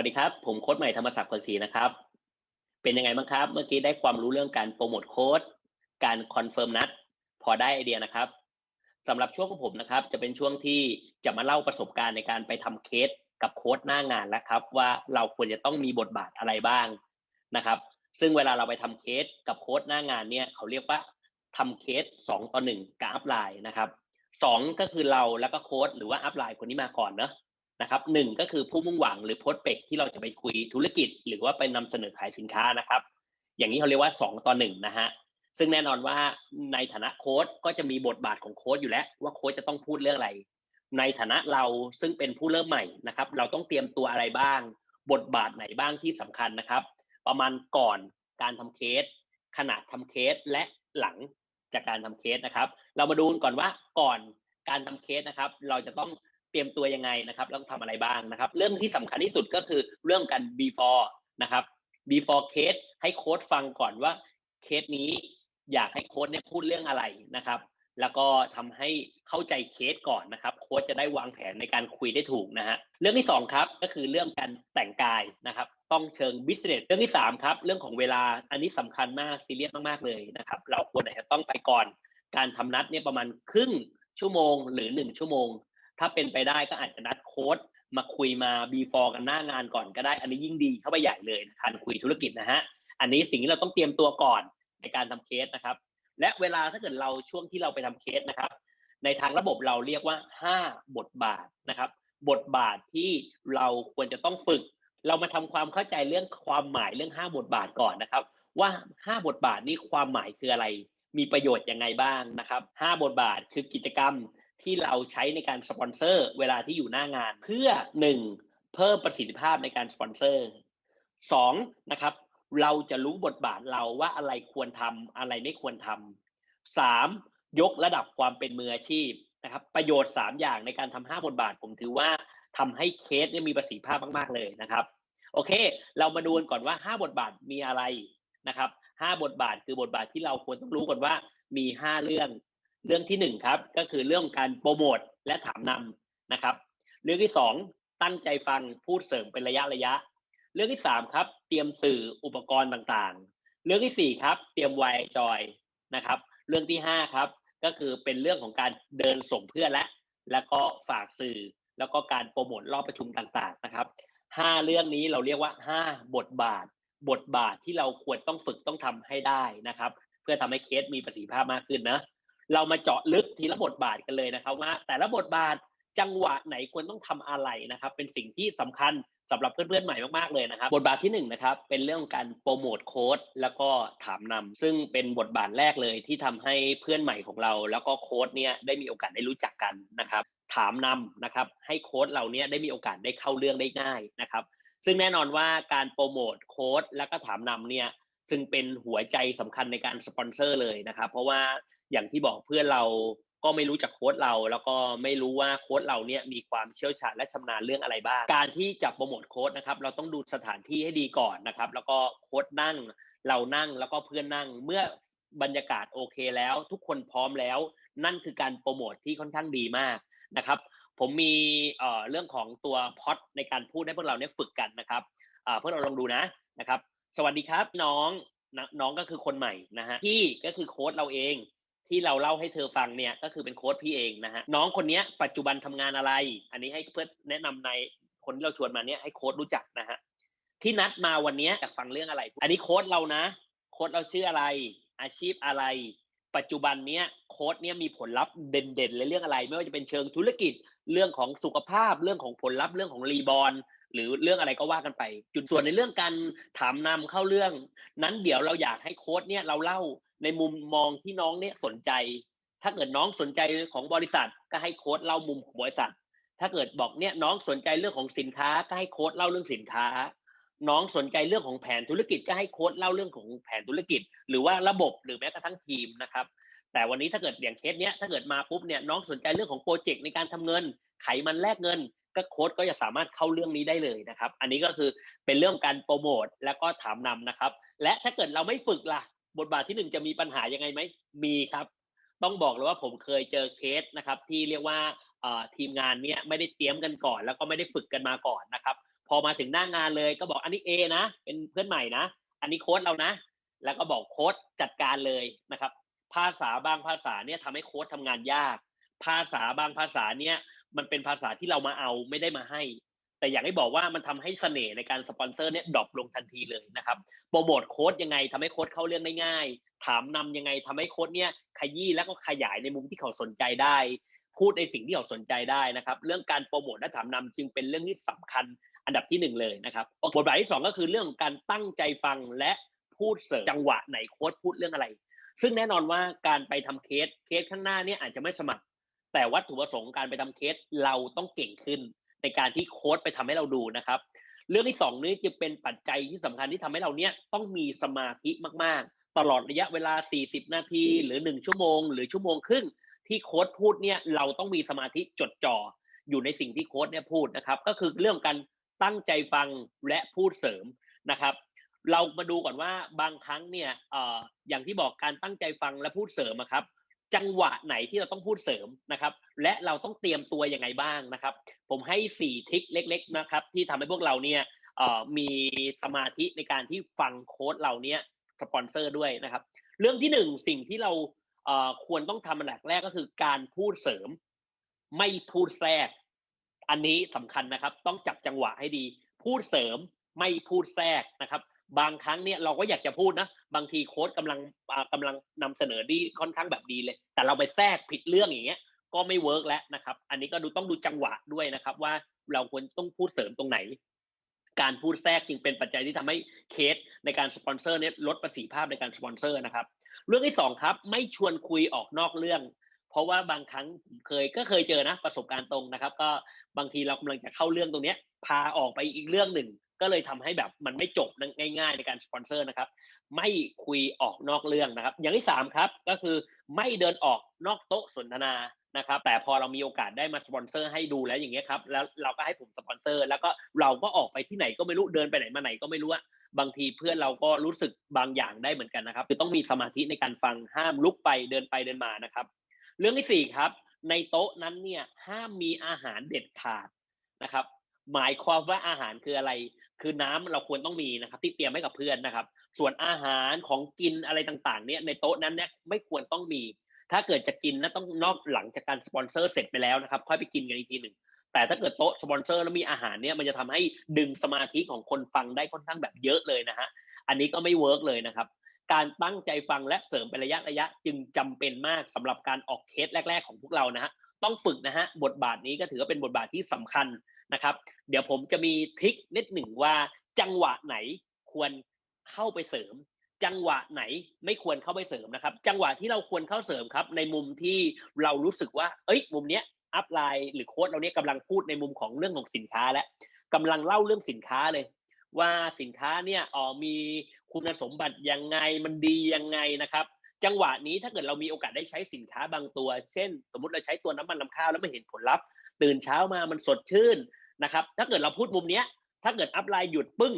วัสดีครับ ผมโค้ดใหม่ธรรมศักดิ์เผือกศรีนะครับ เป็นยังไงบ้างครับ เมื่อกี้ได้ความรู้เรื่องการโปรโมทโค้ด การคอนเฟิร์มนัด พอได้ไอเดียนะครับสำหรับช่วงของผมนะครับ จะเป็นช่วงที่จะมาเล่าประสบการณ์ในการไปทำเคสกับโค้ดหน้างานแล้วครับ ว่าเราควรจะต้องมีบทบาทอะไรบ้างนะครับ ซึ่งเวลาเราไปทำเคสกับโค้ดหน้างานเนี่ยเขาเรียกว่าทำเคส2ต่อ1กับอัพไลน์นะครับสองก็คือเราแล้วก็โค้ดหรือว่าอัพไลน์คนนี้มาก่อนเนอะ นะครับหนึ่งก็คือผู้มุ่งหวังหรือโพสเปกที่เราจะไปคุยธุรกิจ หรือว่าไปนำเสนอขายสินค้านะครับ อย่างนี้เขาเรียกว่า 2 ต่อ1นะฮะซึ่งแน่นอนว่าในฐานะโค้ดก็จะมีบทบาทของโค้ดอยู่แล้ว ว่าโค้ดจะต้องพูดเรื่องอะไร ในฐานะเราซึ่งเป็นผู้เริ่มใหม่นะครับ เราต้องเตรียมตัวอะไรบ้าง บทบาทไหนบ้างที่สำคัญนะครับ ประมาณก่อนการทำเคส ขณะทำเคสและหลังจากการทำเคสนะครับ เรามาดูก่อนว่าก่อนการทำเคสนะครับ เราจะต้อง เตรียมตัวยังไงนะครับแล้วทำอะไรบ้างนะครับ เรื่องที่สำคัญที่สุดก็คือเรื่องการ before นะครับ before case ให้โค้ดฟังก่อนว่าเคสนี้อยากให้โค้ดเนี่ยพูดเรื่องอะไรนะครับ แล้วก็ทำให้เข้าใจเคสก่อนนะครับ โค้ดจะได้วางแผนในการคุยได้ถูกนะฮะเรื่องที่2ครับก็คือเรื่องการแต่งกายนะครับ ต้องเชิงบิสเนสเรื่องที่3ครับเรื่องของเวลาอันนี้สำคัญมากซีเรียสมากๆเลยนะครับ เราควรจะต้องไปก่อนการทำนัดเนี่ยประมาณครึ่งชั่วโมงหรือ 1 ชั่วโมง ถ้าเป็นไปได้ก็อาจจะนัดโค้ดมาคุยมา before กันหน้างานก่อนก็ได้ อันนี้ยิ่งดีเข้าไปใหญ่เลยการคุยธุรกิจนะฮะ อันนี้สิ่งที่เราต้องเตรียมตัวก่อนในการทำเคสนะครับ และเวลาถ้าเกิดเราช่วงที่เราไปทำเคสนะครับ ในทางระบบเราเรียกว่า 5 บทบาทนะครับ บทบาทที่เราควรจะต้องฝึก เรามาทำความเข้าใจเรื่องความหมายเรื่อง 5 บทบาทก่อนนะครับ ว่า 5 บทบาทนี้ความหมายคืออะไร มีประโยชน์ยังไงบ้างนะครับ 5 บทบาทคือกิจกรรม ที่เราใช้ในการสปอนเซอร์ เวลาที่อยู่หน้างาน เพื่อ 1. เพิ่มประสิทธิภาพในการสปอนเซอร์ 2. นะครับ เราจะรู้บทบาทเราว่าอะไรควรทำอะไรไม่ควรทำสามยกระดับความเป็นมืออาชีพนะครับ ประโยชน์3อย่างในการทำห้าบทบาท ผมถือว่าทำให้เคสเนี่ยมีประสิทธิภาพมาก ๆ เลยนะครับ โอเค เรามาดูกันก่อนว่า5บทบาทมีอะไรนะครับ5บทบาทคือบทบาทที่เราควรต้องรู้ก่อนว่ามี5เรื่อง เรื่องที่1ครับก็คือเรื่องการโปรโมทและถามนำนะครับ เรื่องที่2ตั้งใจฟังพูดเสริมเป็นระยะระยะ เรื่องที่3ครับ เตรียมสื่ออุปกรณ์ต่างๆ เรื่องที่4ครับ เตรียมไวจอยนะครับ เรื่องที่5ครับ ก็คือเป็นเรื่องของการเดินส่งเพื่อนและ แล้วก็ฝากสื่อ แล้วก็การโปรโมทรอบประชุมต่างๆนะครับ5เรื่องนี้เราเรียกว่า5บทบาท บทบาทที่เราควรต้องฝึกต้องทำให้ได้นะครับ เพื่อทำให้เคสมีประสิทธิภาพมากขึ้นนะ เรามาเจาะลึกทีละบทบาทกันเลยนะครับว่า แต่ละบทบาทจังหวะไหนควรต้องทำอะไรนะครับ เป็นสิ่งที่สำคัญสำหรับเพื่อนๆใหม่มากๆเลยนะครับ บทบาทที่1นนะครับเป็นเรื่องการโปรโมทโค้ดแล้วก็ถามนำซึ่งเป็นบทบาทแรกเลยที่ทำให้เพื่อนใหม่ของเรา แล้วก็โค้ดเนี่ยได้มีโอกาสได้รู้จักกันนะครับ ถามนำนะครับ ให้โค้ดเราเนี่ยได้มีโอกาสได้เข้าเรื่องได้ง่ายนะครับ ซึ่งแน่นอนว่าการโปรโมทโค้ดแล้วก็ถามนำเนี่ยจึงเป็นหัวใจสำคัญในการสปอนเซอร์เลยนะครับ เพราะว่า อย่างที่บอกเพื่อนเราก็ไม่รู้จักโค้ดเรา แล้วก็ไม่รู้ว่าโค้ดเราเนี่ยมีความเชี่ยวชาญและชำนาญเรื่องอะไรบ้าง การที่จะโปรโมทโค้ดนะครับเราต้องดูสถานที่ให้ดีก่อนนะครับ แล้วก็โค้ดนั่งเรานั่งแล้วก็เพื่อนนั่งเมื่อบรรยากาศโอเคแล้ว ทุกคนพร้อมแล้ว นั่นคือการโปรโมทที่ค่อนข้างดีมากนะครับผมมีเอ่อเรื่องของตัวพอดในการพูดให้พวกเราเนี่ยฝึกกันนะครับเพื่อเราลองดูนะนะครับ สวัสดีครับน้องน้องก็คือคนใหม่นะฮะพี่ก็คือโค้ดเราเอง ที่เราเล่าให้เธอฟังเนี่ยก็คือเป็นโค้ดพี่เองนะฮะน้องคนนี้ปัจจุบันทำงานอะไร อันนี้ให้เพื่อนแนะนำในคนที่เราชวนมาเนี่ยให้โค้ดรู้จักนะฮะที่นัดมาวันนี้อยากฟังเรื่องอะไร อันนี้โค้ดเรานะ โค้ดเราชื่ออะไร อาชีพอะไร ปัจจุบันเนี้ยโค้ดเนี่ยมีผลลัพธ์เด่นๆเลยเรื่องอะไร ไม่ว่าจะเป็นเชิงธุรกิจเรื่องของสุขภาพเรื่องของผลลัพธ์เรื่องของรีบอลหรือเรื่องอะไรก็ว่ากันไป จุดส่วนในเรื่องการถามนำเข้าเรื่อง นั้นเดี๋ยวเราอยากให้โค้ดเนี่ยเราเล่า ในมุมมองที่น้องเนี่ยสนใจ ถ้าเกิดน้องสนใจของบริษัทก็ให้โค้ดเล่ามุมของบริษัท ถ้าเกิดบอกเนี่ยน้องสนใจเรื่องของสินค้าก็ให้โค้ดเล่าเรื่องสินค้า น้องสนใจเรื่องของแผนธุรกิจก็ให้โค้ดเล่าเรื่องของแผนธุรกิจ หรือว่าระบบหรือแม้กระทั่งทีมนะครับ แต่วันนี้ถ้าเกิดอย่างเคสเนี้ยถ้าเกิดมาปุ๊บเนี่ยน้องสนใจเรื่องของโปรเจกต์ในการทำเงิน ไขมันแลกเงินก็โค้ดก็จะสามารถเข้าเรื่องนี้ได้เลยนะครับ อันนี้ก็คือเป็นเรื่องการโปรโมทแล้วก็ถามนำนะครับ และถ้าเกิดเราไม่ฝึกล่ะ บทบาทที่หนึ่งจะมีปัญหายังไงไหมมีครับ ต้องบอกเลยว่าผมเคยเจอเคสนะครับ ที่เรียกว่าทีมงานเนี้ยไม่ได้เตรียมกันก่อน แล้วก็ไม่ได้ฝึกกันมาก่อนนะครับ พอมาถึงหน้างานเลยก็บอกอันนี้เอนะ เป็นเพื่อนใหม่นะ อันนี้โค้ดเรานะ แล้วก็บอกโค้ดจัดการเลยนะครับ ภาษาบางภาษาเนี่ยทำให้โค้ดทำงานยาก ภาษาบางภาษาเนี่ยมันเป็นภาษาที่เรามาเอาไม่ได้มาให้ แต่อยากให้บอกว่ามันทำให้เสน่ห์ในการสปอนเซอร์เนี่ยดรอปลงทันทีเลยนะครับโปรโมทโค้ดยังไงทำให้โค้ดเข้าเรื่องได้ง่าย ถามนำยังไงทำให้โค้ดเนี่ยขยี้แล้วก็ขยายในมุมที่เขาสนใจได้ พูดในสิ่งที่เขาสนใจได้นะครับ เรื่องการโปรโมทและถามนำจึงเป็นเรื่องที่สำคัญอันดับที่หนึ่งเลยนะครับบทบาทที่สองก็คือเรื่องของการตั้งใจฟังและพูดเสริมจังหวะไหนโค้ดพูดเรื่องอะไร ซึ่งแน่นอนว่าการไปทำเคสเคสข้างหน้าเนี่ยอาจจะไม่สมัคร แต่วัตถุประสงค์การไปทำเคสเราต้องเก่งขึ้น ในการที่โค้ดไปทำให้เราดูนะครับ เรื่องที่สองนี้จะเป็นปัจจัยที่สำคัญที่ทำให้เราเนี่ยต้องมีสมาธิมากๆ ตลอดระยะเวลา 40 นาที หรือ 1 ชั่วโมง หรือชั่วโมงครึ่งที่โค้ดพูดเนี่ยเราต้องมีสมาธิจดจ่ออยู่ในสิ่งที่โค้ดเนี่ยพูดนะครับ ก็คือเรื่องการตั้งใจฟังและพูดเสริมนะครับ เรามาดูก่อนว่าบางครั้งเนี่ยออย่างที่บอกการตั้งใจฟังและพูดเสริมครับ จังหวะไหนที่เราต้องพูดเสริมนะครับ และเราต้องเตรียมตัวยังไงบ้างนะครับ ผมให้ 4 ทิกเล็ก ๆนะครับ ที่ทำให้พวกเราเนี่ยมีสมาธิในการที่ฟังโค้ดเราเนี่ยสปอนเซอร์ด้วยนะครับ เรื่องที่หนึ่งสิ่งที่เราควรต้องทำอันดับแรกก็คือการพูดเสริม ไม่พูดแทรก อันนี้สำคัญนะครับ ต้องจับจังหวะให้ดี พูดเสริมไม่พูดแทรกนะครับ บางครั้งเนี่ยเราก็อยากจะพูดนะบางทีโค้ดกำลังกำลังนำเสนอดีค่อนข้างแบบดีเลย แต่เราไปแทรกผิดเรื่องอย่างเงี้ยก็ไม่เวิร์กแล้วนะครับ อันนี้ก็ดูต้องดูจังหวะด้วยนะครับ ว่าเราควรต้องพูดเสริมตรงไหน การพูดแทรกจึงเป็นปัจจัยที่ทำให้เคสในการสปอนเซอร์เนี่ยลดประสิทธิภาพในการสปอนเซอร์นะครับ เรื่องที่สองครับ ไม่ชวนคุยออกนอกเรื่อง เพราะว่าบางครั้งเคยก็เคยเจอนะประสบการณ์ตรงนะครับ ก็บางทีเรากำลังจะเข้าเรื่องตรงเนี้ยพาออกไปอีกเรื่องหนึ่ง ก็เลยทำให้แบบมันไม่จบง่าย ๆ ในการสปอนเซอร์นะครับ ไม่คุยออกนอกเรื่องนะครับ อย่างที่สามครับก็คือไม่เดินออกนอกโต๊ะสนทนานะครับ แต่พอเรามีโอกาสได้มาสปอนเซอร์ให้ดูแล้วอย่างเงี้ยครับแล้วเราก็ให้ผมสปอนเซอร์ แล้วก็เราก็ออกไปที่ไหนก็ไม่รู้เดินไปไหนมาไหนก็ไม่รู้อะบางทีเพื่อนเราก็รู้สึกบางอย่างได้เหมือนกันนะครับ คือต้องมีสมาธิในการฟังห้ามลุกไปเดินไปเดินมานะครับ เรื่องที่สี่ครับในโต๊ะนั้นเนี่ยห้ามมีอาหารเด็ดขาดนะครับ หมายความว่าอาหารคืออะไร คือน้ำเราควรต้องมีนะครับที่เตรียมให้กับเพื่อนนะครับ ส่วนอาหารของกินอะไรต่างๆ เนี่ยในโต๊ะนั้นเนี่ยไม่ควรต้องมี ถ้าเกิดจะกินนะต้องนอกหลังจากการสปอนเซอร์เสร็จไปแล้วนะครับ ค่อยไปกินกันอีกทีหนึ่งแต่ถ้าเกิดโต๊ะสปอนเซอร์แล้วมีอาหารเนี่ยมันจะทำให้ดึงสมาธิของคนฟังได้ค่อนข้างแบบเยอะเลยนะฮะอันนี้ก็ไม่เวิร์กเลยนะครับ การตั้งใจฟังและเสริมเป็นระยะระยะ จึงจำเป็นมากสำหรับการออกเคสแรก ๆ ของพวกเรานะฮะต้องฝึกนะฮะบทบาทนี้ก็ถือว่าเป็นบทบาทที่สำคัญ นะครับ เดี๋ยวผมจะมีทิกนิดหนึ่งว่าจังหวะไหนควรเข้าไปเสริม จังหวะไหนไม่ควรเข้าไปเสริมนะครับ จังหวะที่เราควรเข้าเสริมครับ ในมุมที่เรารู้สึกว่า เอ้ย มุมเนี้ยอัพไลน์หรือโค้ดเราเนี่ยกำลังพูดในมุมของเรื่องของสินค้าและกำลังเล่าเรื่องสินค้าเลย ว่าสินค้าเนี่ยอ๋อมีคุณสมบัติยังไงมันดียังไงนะครับจังหวะนี้ถ้าเกิดเรามีโอกาสได้ใช้สินค้าบางตัว เช่น สมมติเราใช้ตัวน้ำมันลำข้าวแล้วไม่เห็นผลลัพธ์ ตื่นเช้ามามันสดชื่น นะครับ ถ้าเกิดเราพูดมุมเนี้ย ถ้าเกิดอัพไลน์หยุดปึ้ง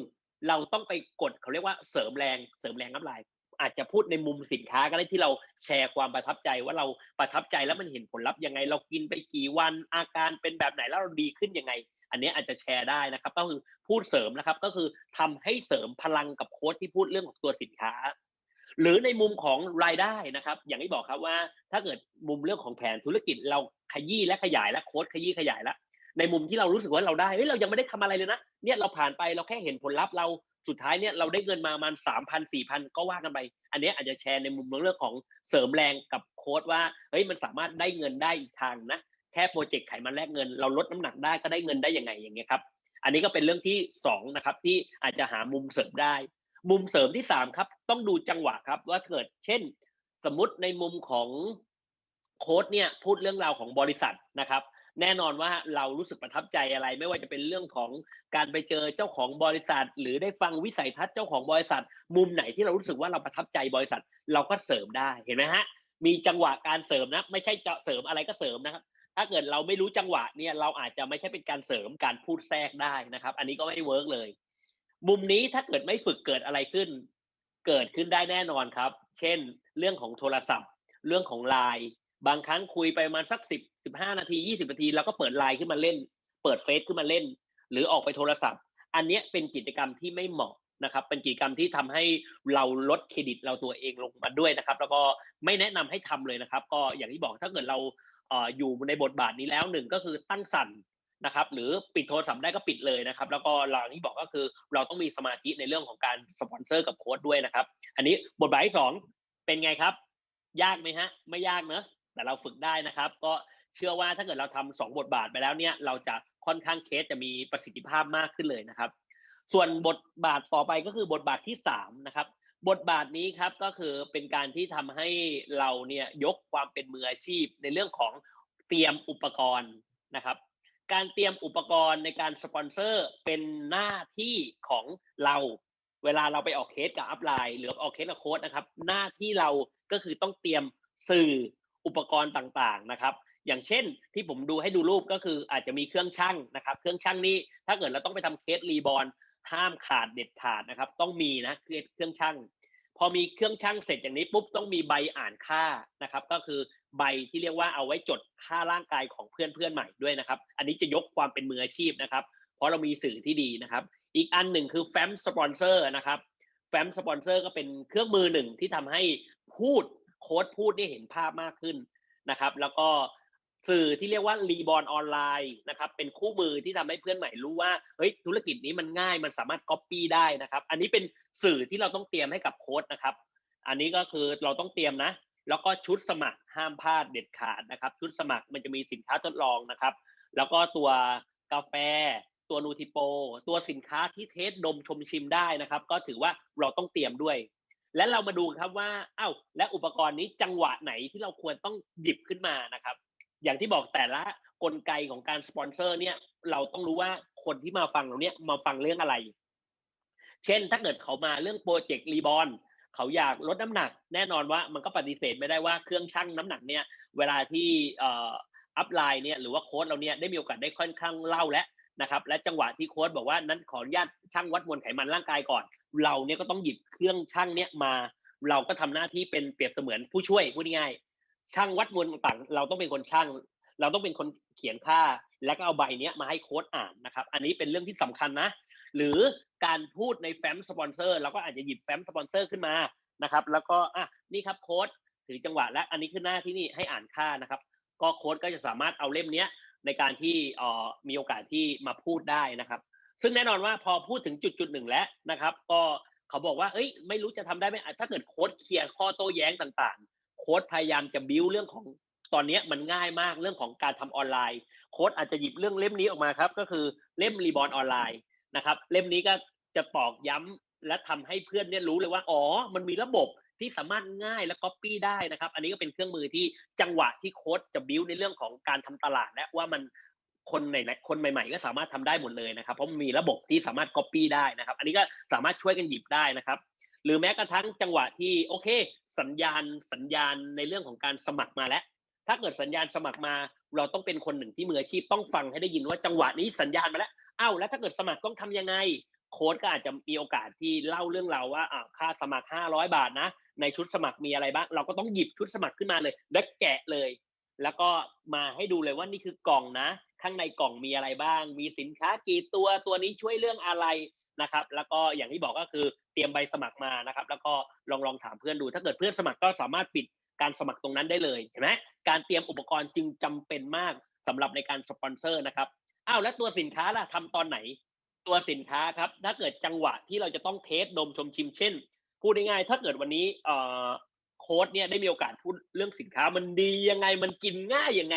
เราต้องไปกดเขาเรียกว่าเสริมแรงเสริมแรงอัพไลน์อาจจะพูดในมุมสินค้าก็ได้ที่เราแชร์ความประทับใจว่าเราประทับใจแล้วมันเห็นผลลัพธ์ยังไง เรากินไปกี่วันอาการเป็นแบบไหนแล้วเราดีขึ้นยังไง อันนี้อาจจะแชร์ได้นะครับ ก็คือพูดเสริมนะครับ ก็คือทำให้เสริมพลังกับโค้ดที่พูดเรื่องของตัวสินค้า หรือในมุมของรายได้นะครับ อย่างที่บอกครับว่า ถ้าเกิดมุมเรื่องของแผนธุรกิจเราขยี้และขยายและโค้ดขยี้ขยายแล้ว ในมุมที่เรารู้สึกว่าเราได้เฮ้ยเรายังไม่ได้ทำอะไรเลยนะเนี่ยเราผ่านไปเราแค่เห็นผลลัพธ์เราสุดท้ายเนี่ยเราได้เงินมาประมาณสามพันสี่พันก็ว่ากันไป อันนี้อาจจะแชร์ในมุมเรื่องของเสริมแรงกับโค้ดว่าเฮ้ยมันสามารถได้เงินได้อีกทางนะแค่โปรเจกต์ไขมันแลกเงิน เราลดน้ำหนักได้ก็ได้เงินได้ยังไงอย่างเงี้ยครับอันนี้ก็เป็นเรื่องที่สองนะครับที่อาจจะหามุมเสริมได้ มุมเสริมที่สามครับต้องดูจังหวะครับว่าเกิดเช่น สมมติในมุมของโค้ดเนี่ยพูดเรื่องราวของบริษัทนะครับ แน่นอนว่าเรารู้สึกประทับใจอะไร ไม่ว่าจะเป็นเรื่องของการไปเจอเจ้าของบริษัท หรือได้ฟังวิสัยทัศน์เจ้าของบริษัท มุมไหนที่เรารู้สึกว่าเราประทับใจบริษัท เราก็เสริมได้เห็นไหมฮะมีจังหวะการเสริมนะ ไม่ใช่จะเสริมอะไรก็เสริมนะครับ ถ้าเกิดเราไม่รู้จังหวะเนี่ยเราอาจจะไม่ใช่เป็นการเสริมการพูดแทรกได้นะครับ อันนี้ก็ไม่เวิร์กเลย มุมนี้ถ้าเกิดไม่ฝึกเกิดอะไรขึ้น เกิดขึ้นได้แน่นอนครับ เช่น เรื่องของโทรศัพท์ เรื่องของไลน์ บางครั้งคุยไปประมาณสักสิบสิบห้านาทียี่สิบนาทีเราก็เปิดไลน์ขึ้นมาเล่น เปิดเฟซขึ้นมาเล่น หรือออกไปโทรศัพท์ อันนี้เป็นกิจกรรมที่ไม่เหมาะนะครับ เป็นกิจกรรมที่ทำให้เราลดเครดิตเราตัวเองลงมาด้วยนะครับ แล้วก็ไม่แนะนำให้ทำเลยนะครับ ก็อย่างที่บอกถ้าเกิดเราอยู่ในบทบาทนี้แล้วหนึ่งก็คือตั้งสั่นนะครับ หรือปิดโทรศัพท์ได้ก็ปิดเลยนะครับ แล้วก็หลังที่บอกก็คือเราต้องมีสมาธิในเรื่องของการสปอนเซอร์กับโค้ดด้วยนะครับ อันนี้บทบาทที่สองเป็นไงครับ ยากไหมฮะ ไม่ยากเนอะ แต่เราฝึกได้นะครับ ก็เชื่อว่าถ้าเกิดเราทำสองบทบาทไปแล้วเนี่ยเราจะค่อนข้างเคสจะมีประสิทธิภาพมากขึ้นเลยนะครับ ส่วนบทบาทต่อไปก็คือบทบาทที่สามนะครับบทบาทนี้ครับก็คือเป็นการที่ทำให้เราเนี่ยยกความเป็นมืออาชีพในเรื่องของเตรียมอุปกรณ์นะครับ การเตรียมอุปกรณ์ในการสปอนเซอร์เป็นหน้าที่ของเรา เวลาเราไปออกเคสกับอัพไลน์หรือออกเคสกับโค้ดนะครับ หน้าที่เราก็คือต้องเตรียมสื่อ อุปกรณ์ต่างๆนะครับ อย่างเช่นที่ผมดูให้ดูรูปก็คืออาจจะมีเครื่องช่างนะครับ เครื่องช่างนี้ถ้าเกิดเราต้องไปทำเคสรีบอลห้ามขาดเด็ดขาดนะครับ ต้องมีนะเครื่องช่างพอมีเครื่องช่างเสร็จอย่างนี้ปุ๊บต้องมีใบอ่านค่านะครับ ก็คือใบที่เรียกว่าเอาไว้จดค่าร่างกายของเพื่อนเพื่อนใหม่ด้วยนะครับ อันนี้จะยกความเป็นมืออาชีพนะครับ เพราะเรามีสื่อที่ดีนะครับ อีกอันหนึ่งคือแฟ้มสปอนเซอร์นะครับแฟ้มสปอนเซอร์ก็เป็นเครื่องมือหนึ่งที่ทำให้พูด โค้ดพูดได้เห็นภาพมากขึ้นนะครับ แล้วก็สื่อที่เรียกว่ารีบอลออนไลน์นะครับเป็นคู่มือที่ทำให้เพื่อนใหม่รู้ว่าเฮ้ยธุรกิจนี้มันง่ายมันสามารถก๊อปปี้ได้นะครับ อันนี้เป็นสื่อที่เราต้องเตรียมให้กับโค้ดนะครับ อันนี้ก็คือเราต้องเตรียมนะ แล้วก็ชุดสมัครห้ามพลาดเด็ดขาดนะครับ ชุดสมัครมันจะมีสินค้าทดลองนะครับ แล้วก็ตัวกาแฟ ตัวนูทิโป ตัวสินค้าที่เทสดมชมชิมได้นะครับ ก็ถือว่าเราต้องเตรียมด้วย และเรามาดูครับว่าอ้าวและอุปกรณ์นี้จังหวะไหนที่เราควรต้องหยิบขึ้นมานะครับ อย่างที่บอกแต่ละกลไกของการสปอนเซอร์เนี่ยเราต้องรู้ว่าคนที่มาฟังเราเนี่ยมาฟังเรื่องอะไร เช่นถ้าเกิดเขามาเรื่องโปรเจกต์รีบอลเขาอยากลดน้ำหนัก แน่นอนว่ามันก็ปฏิเสธไม่ได้ว่าเครื่องชั่งน้ำหนักเนี่ยเวลาที่อัพไลน์เนี่ยหรือว่าโค้ดเราเนี่ยได้มีโอกาสได้ค่อนข้างเล่าแล้วนะครับและจังหวะที่โค้ดบอกว่านั้นขออนุญาตชั่งวัดมวลไขมันร่างกายก่อน เราเนี่ยก็ต้องหยิบเครื่องชั่งเนี่ยมา เราก็ทำหน้าที่เป็นเปรียบเสมือนผู้ช่วยพูดง่ายๆช่างวัดมวลต่างเราต้องเป็นคนช่าง เราต้องเป็นคนเขียนค่า แล้วก็เอาใบเนี้มาให้โค้ดอ่านนะครับ อันนี้เป็นเรื่องที่สำคัญนะ หรือการพูดในแฟ้มสปอนเซอร์เราก็อาจจะหยิบแฟ้มสปอนเซอร์ขึ้นมานะครับ แล้วก็อะนี่ครับโค้ดถือจังหวะและอันนี้ขึ้นหน้าที่นี่ให้อ่านค่านะครับ ก็โค้ดก็จะสามารถเอาเล่มเนี้ยในการที่เอ่อมีโอกาสที่มาพูดได้นะครับ ซึ่งแน่นอนว่าพอพูดถึงจุดจุดหนึ่งแล้วนะครับ ก็เขาบอกว่าเอ้ย ไม่รู้จะทำได้ไหมถ้าเกิดโค้ดเคลียร์ข้อโต้แย้งต่างๆ โค้ดพยายามจะบิ้วเรื่องของตอนนี้มันง่ายมากเรื่องของการทำออนไลน์ โค้ดอาจจะหยิบเรื่องเล่มนี้ออกมาครับ ก็คือเล่มรีบอลออนไลน์นะครับ เล่มนี้ก็จะตอกย้ำและทำให้เพื่อนเนี่ยรู้เลยว่าอ๋อ มันมีระบบที่สามารถง่ายและก๊อปปี้ได้นะครับ อันนี้ก็เป็นเครื่องมือที่จังหวะที่โค้ดจะบิ้วในเรื่องของการทำตลาดและว่ามัน คนไหนคนใหม่ๆ ก็สามารถทำได้หมดเลยนะครับ เพราะมันมีระบบที่สามารถก๊อปปี้ได้นะครับ อันนี้ก็สามารถช่วยกันหยิบได้นะครับ หรือแม้กระทั่งจังหวะที่โอเค สัญญาณสัญญาณในเรื่องของการสมัครมาแล้ว ถ้าเกิดสัญญาณสมัครมา เราต้องเป็นคนหนึ่งที่มืออาชีพต้องฟังให้ได้ยินว่าจังหวะนี้สัญญาณมาแล้วอ้าวแล้วถ้าเกิดสมัครต้องทำยังไงโค้ดก็อาจจะมีโอกาสที่เล่าเรื่องเราว่าอ่าค่าสมัคร 500 บาทนะ ในชุดสมัครมีอะไรบ้าง เราก็ต้องหยิบชุดสมัครขึ้นมาเลย และแกะเลย แล้วก็มาให้ดูเลยว่านี่คือกล่องนะ ข้างในกล่องมีอะไรบ้าง มีสินค้ากี่ตัวตัวนี้ช่วยเรื่องอะไรนะครับ แล้วก็อย่างที่บอกก็คือเตรียมใบสมัครมานะครับ แล้วก็ลองลองถามเพื่อนดู ถ้าเกิดเพื่อนสมัครก็สามารถปิดการสมัครตรงนั้นได้เลยเห็นไหมการเตรียมอุปกรณ์จึงจำเป็นมากสำหรับในการสปอนเซอร์นะครับอ้าวแล้วตัวสินค้าล่ะทำตอนไหน ตัวสินค้าครับ ถ้าเกิดจังหวะที่เราจะต้องเทสดมชมชิมเช่นพูดง่ายๆถ้าเกิดวันนี้เอ่อโค้ดเนี่ยได้มีโอกาสพูดเรื่องสินค้ามันดียังไงมันกินง่ายยังไง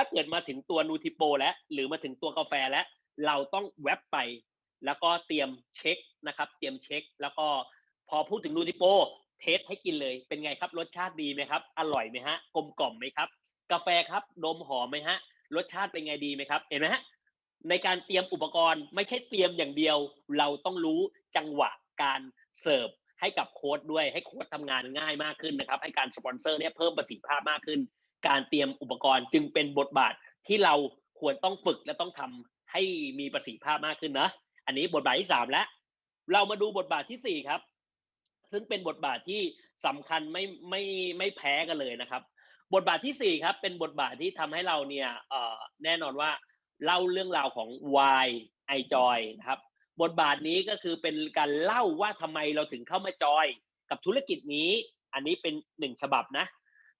ถ้าเกิดมาถึงตัวนูทิโปแล้วหรือมาถึงตัวกาแฟแล้ว เราต้องแว็บไป แล้วก็เตรียมเช็คนะครับ เตรียมเช็ค แล้วก็พอพูดถึงนูทิโปเทสให้กินเลยเป็นไงครับ รสชาติดีไหมครับ อร่อยไหมฮะกลมกล่อมไหมครับ กาแฟครับดมหอมไหมฮะ รสชาติเป็นไงดีไหมครับเห็นไหมฮะในการเตรียมอุปกรณ์ไม่ใช่เตรียมอย่างเดียว เราต้องรู้จังหวะการเสิร์ฟให้กับโค้ดด้วยให้โค้ดทำงานง่ายมากขึ้นนะครับ ให้การสปอนเซอร์เนี่ยเพิ่มประสิทธิภาพมากขึ้น การเตรียมอุปกรณ์จึงเป็นบทบาทที่เราควรต้องฝึกและต้องทำให้มีประสิทธิภาพมากขึ้นนะอันนี้บทบาทที่สามแล้ว เรามาดูบทบาทที่สี่ครับ ซึ่งเป็นบทบาทที่สำคัญไม่ไม่ไม่แพ้กันเลยนะครับ บทบาทที่สี่ครับ เป็นบทบาทที่ทำให้เราเนี่ยแน่นอนว่าเล่าเรื่องราวของ why I joy นะครับ บทบาทนี้ก็คือเป็นการเล่าว่าทำไมเราถึงเข้ามาจอย กับธุรกิจนี้ อันนี้เป็นหนึ่งฉบับนะ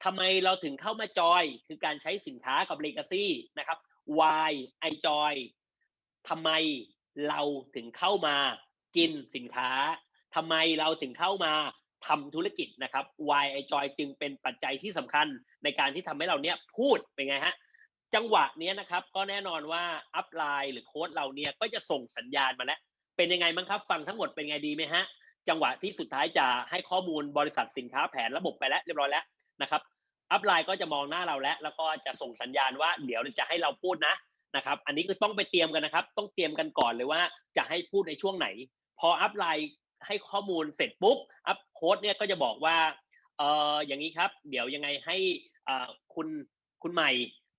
ทำไมเราถึงเข้ามาจอยคือการใช้สินค้ากับ Legacy นะครับ Why I Joy ทำไมเราถึงเข้ามากินสินค้าทำไมเราถึงเข้ามาทำธุรกิจนะครับ Why I Joy จึงเป็นปัจจัยที่สำคัญในการที่ทำให้เราเนี้ยพูดเป็นไงฮะจังหวะนี้นะครับ ก็แน่นอนว่าอัพไลน์หรือโค้ดเราเนี่ยก็จะส่งสัญญาณมาแล้ว เป็นยังไงบ้างครับ ฟังทั้งหมดเป็นไงดีไหมฮะจังหวะที่สุดท้ายจะให้ข้อมูลบริษัทสินค้าแผนระบบไปแล้วเรียบร้อยแล้ว นะครับอัพไลน์ก็จะมองหน้าเราแล้ว แล้วก็จะส่งสัญญาณว่าเดี๋ยวจะให้เราพูดนะนะครับ อันนี้ก็ต้องไปเตรียมกันนะครับ ต้องเตรียมกันก่อนเลยว่าจะให้พูดในช่วงไหน พออัพไลน์ให้ข้อมูลเสร็จปุ๊บอัพโค้ดเนี่ยก็จะบอกว่าเอออย่างนี้ครับ เดี๋ยวยังไงให้อ่าคุณคุณใหม่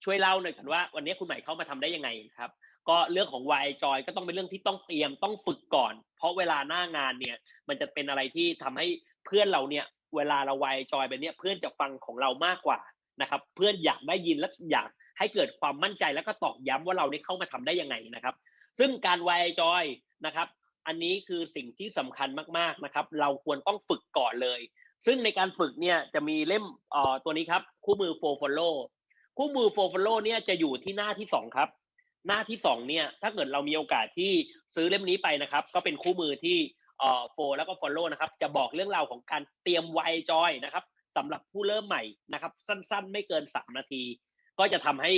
ช่วยเล่าหน่อยกันว่า วันนี้คุณใหม่เข้ามาทำได้ยังไงครับ ก็เรื่องของ Y Joy ก็ต้องเป็นเรื่องที่ต้องเตรียมต้องฝึกก่อน เพราะเวลาหน้างานเนี่ยมันจะเป็นอะไรที่ทำให้เพื่อนเราเนี่ย เวลาเรา Y Joy ไปเนี่ยเพื่อนจะฟังของเรามากกว่านะครับ เพื่อนอยากได้ยินและอยากให้เกิดความมั่นใจแล้วก็ตอกย้ำว่าเราเนี่ยเข้ามาทำได้ยังไงนะครับ ซึ่งการ Y Joy นะครับ อันนี้คือสิ่งที่สำคัญมากๆนะครับ เราควรต้องฝึกก่อนเลยซึ่งในการฝึกเนี่ยจะมีเล่มเอ่อตัวนี้ครับ คู่มือ for follow คู่มือ for follow เนี่ยจะอยู่ที่หน้าที่สองครับ หน้าที่สองเนี่ยถ้าเกิดเรามีโอกาสที่ซื้อเล่มนี้ไปนะครับ ก็เป็นคู่มือที่ เอ่อ for แล้วก็ follow นะครับจะบอกเรื่องราวของการเตรียม Y Joy นะครับสำหรับผู้เริ่มใหม่นะครับ สั้นๆ ไม่เกิน 3 นาที ก็จะทำให้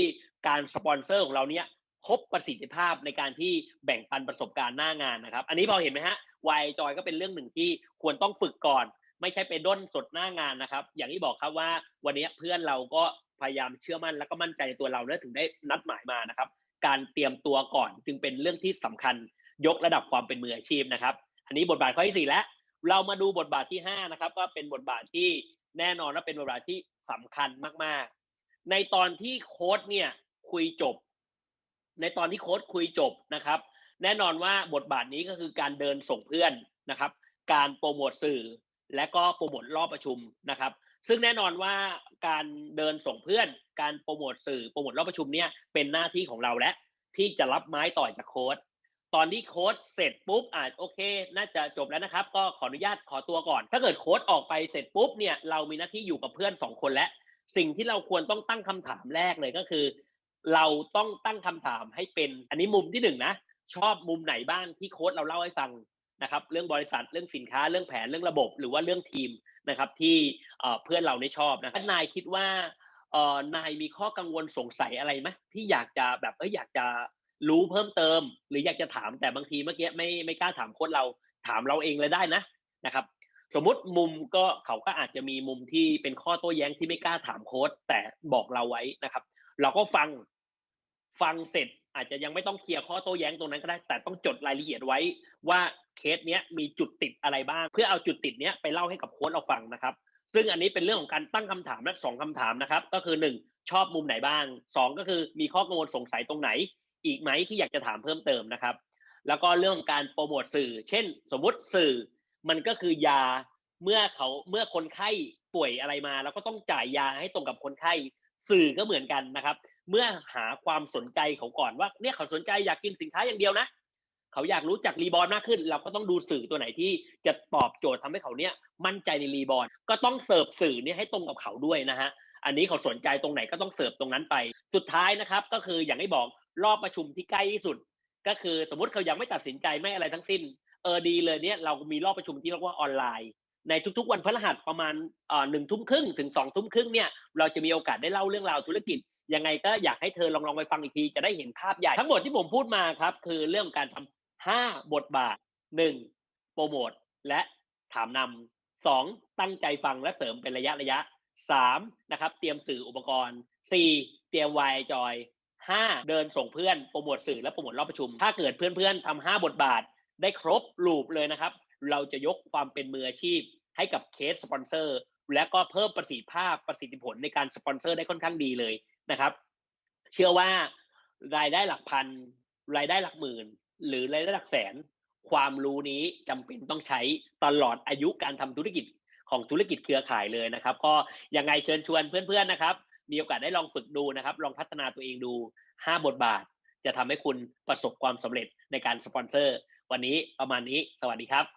การสปอนเซอร์ของเราเนี่ยครบประสิทธิภาพในการที่แบ่งปันประสบการณ์หน้างานนะครับ อันนี้พอเห็นไหมฮะ Y Joy ก็เป็นเรื่องหนึ่งที่ควรต้องฝึกก่อน ไม่ใช่ไปด้นสดหน้างานนะครับ อย่างที่บอกครับว่าวันนี้เพื่อนเราก็พยายามเชื่อมั่นแล้วก็มั่นใจในตัวเราและถึงได้นัดหมายมานะครับ การเตรียมตัวก่อนจึงเป็นเรื่องที่สำคัญยกระดับความเป็นมืออาชีพนะครับ อันนี้บทบาทข้อที่สี่แล้วเรามาดูบทบาทที่ห้านะครับก็เป็นบทบาทที่แน่นอนและเป็นบทบาทที่สำคัญมากๆ ในตอนที่โค้ดเนี่ยคุยจบ ในตอนที่โค้ดคุยจบนะครับ แน่นอนว่าบทบาทนี้ก็คือการเดินส่งเพื่อนนะครับ การโปรโมทสื่อ และก็โปรโมทรอบประชุมนะครับ ซึ่งแน่นอนว่าการเดินส่งเพื่อน การโปรโมทสื่อโปรโมทรอบประชุมเนี่ยเป็นหน้าที่ของเราและที่จะรับไม้ต่อจากโค้ด ตอนที่โค้ดเสร็จปุ๊บอ่าโอเค น่าจะจบแล้วนะครับ ก็ขออนุญาตขอตัวก่อน ถ้าเกิดโค้ดออกไปเสร็จปุ๊บเนี่ยเรามีหน้าที่อยู่กับเพื่อนสองคนแล้วสิ่งที่เราควรต้องตั้งคำถามแรกเลยก็คือ เราต้องตั้งคำถามให้เป็น อันนี้มุมที่หนึ่งนะชอบมุมไหนบ้างที่โค้ดเราเล่าให้ฟังนะครับเรื่องบริษัทเรื่องสินค้าเรื่องแผนเรื่องระบบ หรือว่าเรื่องทีมนะครับที่เพื่อนเราได้ชอบนะนายคิดว่านายมีข้อกังวลสงสัยอะไรไหมที่อยากจะแบบเอ้ยอยากจะ รู้เพิ่มเติม หรืออยากจะถามแต่บางทีเมื่อกี้ไม่ไม่กล้าถามโค้ดเราถามเราเองเลยได้นะนะครับ สมมุติมุมก็เขาก็อาจจะมีมุมที่เป็นข้อโต้แย้งที่ไม่กล้าถามโค้ดแต่บอกเราไว้นะครับ เราก็ฟังฟังเสร็จอาจจะยังไม่ต้องเคลียร์ข้อโต้แย้งตรงนั้นก็ได้ แต่ต้องจดรายละเอียดไว้ว่าเคสเนี้ยมีจุดติดอะไรบ้าง เพื่อเอาจุดติดเนี้ยไปเล่าให้กับโค้ดเราฟังนะครับ ซึ่งอันนี้เป็นเรื่องของการตั้งคำถามและสองคำถามนะครับ ก็คือหนึ่งชอบมุมไหนบ้างสองก็คือมีข้อกังวลสงสัยตรงไหน อีกไหมที่อยากจะถามเพิ่มเติมนะครับ แล้วก็เรื่องการโปรโมทสื่อ เช่น สมมติสื่อมันก็คือยาเมื่อเขาเมื่อคนไข้ป่วยอะไรมาแล้วก็ต้องจ่ายยาให้ตรงกับคนไข้สื่อก็เหมือนกันนะครับ เมื่อหาความสนใจเขาก่อนว่าเนี่ยเขาสนใจอยากกินสินค้าอย่างเดียวนะ เขาอยากรู้จักรีบอลมากขึ้น เราก็ต้องดูสื่อตัวไหนที่จะตอบโจทย์ทำให้เขาเนี่ยมั่นใจในรีบอลก็ต้องเสิร์ฟสื่อเนี่ยให้ตรงกับเขาด้วยนะฮะอันนี้เขาสนใจตรงไหนก็ต้องเสิร์ฟตรงนั้นไป สุดท้ายนะครับ ก็คืออย่างที่บอก รอบประชุมที่ใกล้ที่สุด ก็คือสมมติเขายังไม่ตัดสินใจไม่อะไรทั้งสิ้นเออดีเลยเนี่ยเรามีรอบประชุมที่เรียกว่าออนไลน์ ในทุกๆ วันพฤหัสประมาณหนึ่งทุ่มครึ่งถึงสองทุ่มครึ่งเนี่ยเราจะมีโอกาสได้เล่าเรื่องราวธุรกิจยังไงก็อยากให้เธอลองลองไปฟังอีกทีจะได้เห็นภาพใหญ่ทั้งหมดที่ผมพูดมาครับ คือเรื่องการทำห้าบทบาทหนึ่งโปรโมทและถามนำสองตั้งใจฟังและเสริมเป็นระยะระยะสามนะครับ เตรียมสื่ออุปกรณ์สี่เตรียมวายจอย ห้าเดินส่งเพื่อนโปรโมทสื่อและโปรโมทรอบประชุม ถ้าเกิดเพื่อนๆทำห้าบทบาทได้ครบลูปเลยนะครับ เราจะยกความเป็นมืออาชีพ ให้กับเคสสปอนเซอร์และก็เพิ่มประสิทธิภาพประสิทธิผลในการสปอนเซอร์ได้ค่อนข้างดีเลยนะครับ เชื่อว่ารายได้หลักพัน รายได้หลักหมื่น หรือรายได้หลักแสน ความรู้นี้จำเป็นต้องใช้ตลอดอายุการทำธุรกิจของธุรกิจเครือข่ายเลยนะครับ ก็ยังไงเชิญชวนเพื่อนๆนะครับ มีโอกาสได้ลองฝึกดูนะครับ ลองพัฒนาตัวเองดู 5 บทบาท จะทำให้คุณประสบความสำเร็จในการสปอนเซอร์ วันนี้ประมาณนี้ สวัสดีครับ